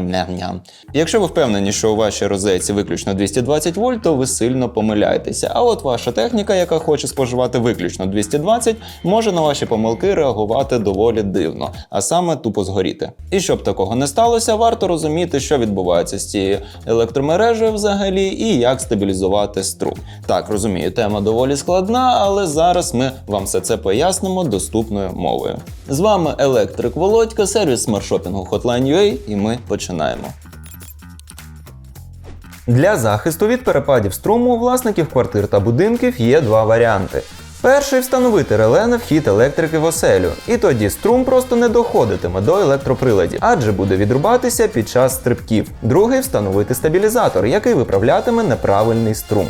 Ням-ням-ням. Якщо ви впевнені, що у вашій розетці виключно 220 вольт, то ви сильно помиляєтеся. А от ваша техніка, яка хоче споживати виключно 220, може на ваші помилки реагувати доволі дивно, а саме тупо згоріти. І щоб такого не сталося, варто розуміти, що відбувається з цією електромережею взагалі і як стабілізувати струм. Так, розумію, тема доволі складна, але зараз ми вам все це пояснимо доступною мовою. З вами електрик Володька, сервіс смартшопінгу Hotline.ua і ми починаємо. Для захисту від перепадів струму у власників квартир та будинків є два варіанти. Перший встановити реле на вхід електрики в оселю, і тоді струм просто не доходитиме до електроприладів, адже буде відрубатися під час стрибків. Другий встановити стабілізатор, який виправлятиме неправильний струм.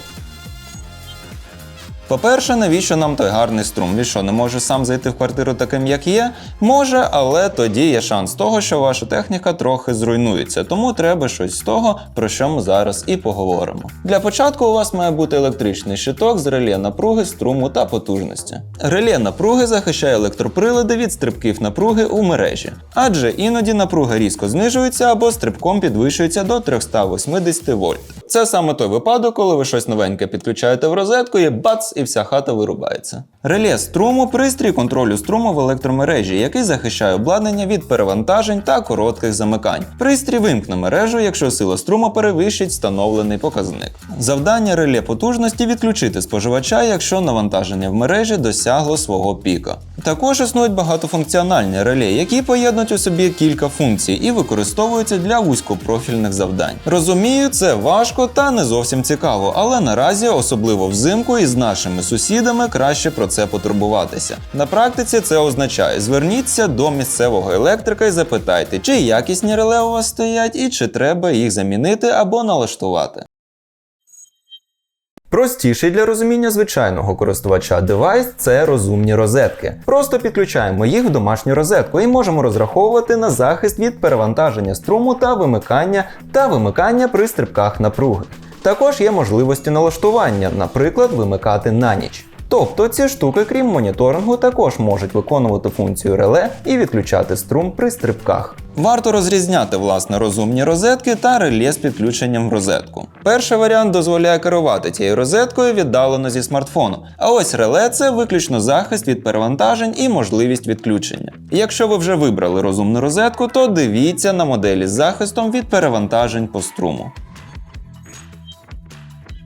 По-перше, навіщо нам той гарний струм? Він що, не може сам зайти в квартиру таким, як є? Може, але тоді є шанс того, що ваша техніка трохи зруйнується, тому треба щось з того, про що ми зараз і поговоримо. Для початку у вас має бути електричний щиток з реле напруги, струму та потужності. Реле напруги захищає електроприлади від стрибків напруги у мережі, адже іноді напруга різко знижується або стрибком підвищується до 380 вольт. Це саме той випадок, коли ви щось новеньке підключаєте в розетку і бац, і вся хата вирубається. Реле струму пристрій контролю струму в електромережі, який захищає обладнання від перевантажень та коротких замикань. Пристрій вимкне мережу, якщо сила струму перевищить встановлений показник. Завдання реле потужності відключити споживача, якщо навантаження в мережі досягло свого піка. Також існують багатофункціональні реле, які поєднують у собі кілька функцій і використовуються для вузькопрофільних завдань. Розумію, це важко та не зовсім цікаво, але наразі, особливо взимку, із нашими сусідами краще про це потурбуватися. На практиці це означає: зверніться до місцевого електрика і запитайте, чи якісні реле у вас стоять і чи треба їх замінити або налаштувати. Простіший для розуміння звичайного користувача девайс це розумні розетки. Просто підключаємо їх в домашню розетку і можемо розраховувати на захист від перевантаження струму та вимикання та вимикання при стрибках напруги. Також є можливості налаштування, наприклад, вимикати на ніч. Тобто ці штуки, крім моніторингу, також можуть виконувати функцію реле і відключати струм при стрибках. Варто розрізняти власне розумні розетки та реле з підключенням в розетку. Перший варіант дозволяє керувати цією розеткою віддалено зі смартфону. А ось реле це виключно захист від перевантажень і можливість відключення. Якщо ви вже вибрали розумну розетку, то дивіться на моделі з захистом від перевантажень по струму.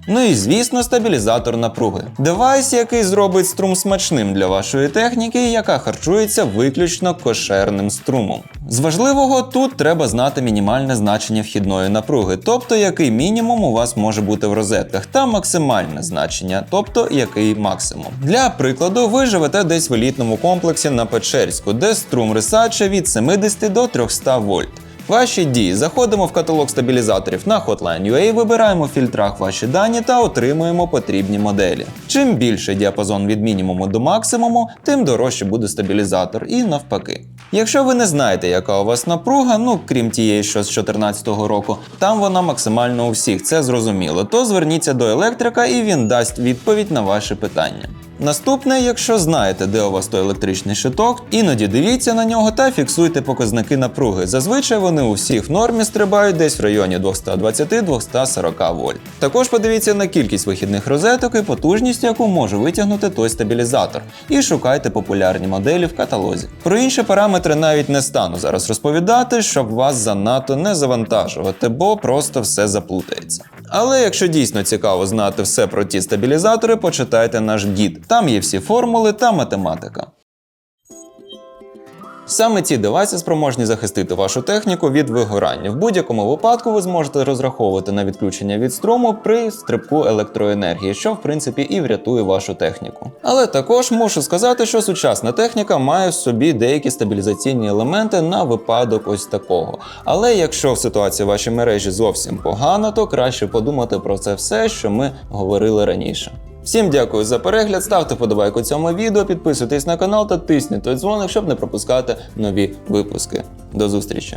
Ну і звісно, стабілізатор напруги. Девайс, який зробить струм смачним для вашої техніки, яка харчується виключно кошерним струмом. З важливого тут треба знати мінімальне значення вхідної напруги, тобто який мінімум у вас може бути в розетках, та максимальне значення, тобто який максимум. Для прикладу, ви живете десь в елітному комплексі на Печерську, де струм рисаче від 70 до 300 вольт. Ваші дії. Заходимо в каталог стабілізаторів на Hotline.ua, вибираємо в фільтрах ваші дані та отримуємо потрібні моделі. Чим більше діапазон від мінімуму до максимуму, тим дорожче буде стабілізатор і навпаки. Якщо ви не знаєте, яка у вас напруга, ну крім тієї, що з 2014 року, там вона максимально у всіх, це зрозуміло, то зверніться до електрика і він дасть відповідь на ваші питання. Наступне, якщо знаєте, де у вас той електричний щиток, іноді дивіться на нього та фіксуйте показники напруги. Зазвичай вони у всіх нормі стрибають десь в районі 220-240 вольт. Також подивіться на кількість вихідних розеток і потужність, яку може витягнути той стабілізатор, і шукайте популярні моделі в каталозі. Про інші параметри навіть не стану зараз розповідати, щоб вас занадто не завантажувати, бо просто все заплутається. Але якщо дійсно цікаво знати все про ті стабілізатори, почитайте наш гід. Там є всі формули та математика. Саме ці девайси спроможні захистити вашу техніку від вигорання. В будь-якому випадку ви зможете розраховувати на відключення від струму при стрибку електроенергії, що в принципі і врятує вашу техніку. Але також мушу сказати, що сучасна техніка має в собі деякі стабілізаційні елементи на випадок ось такого. Але якщо в ситуації вашій мережі зовсім погано, то краще подумати про це все, що ми говорили раніше. Всім дякую за перегляд, ставте подобайку цьому відео, підписуйтесь на канал та тисніть той дзвоник, щоб не пропускати нові випуски. До зустрічі!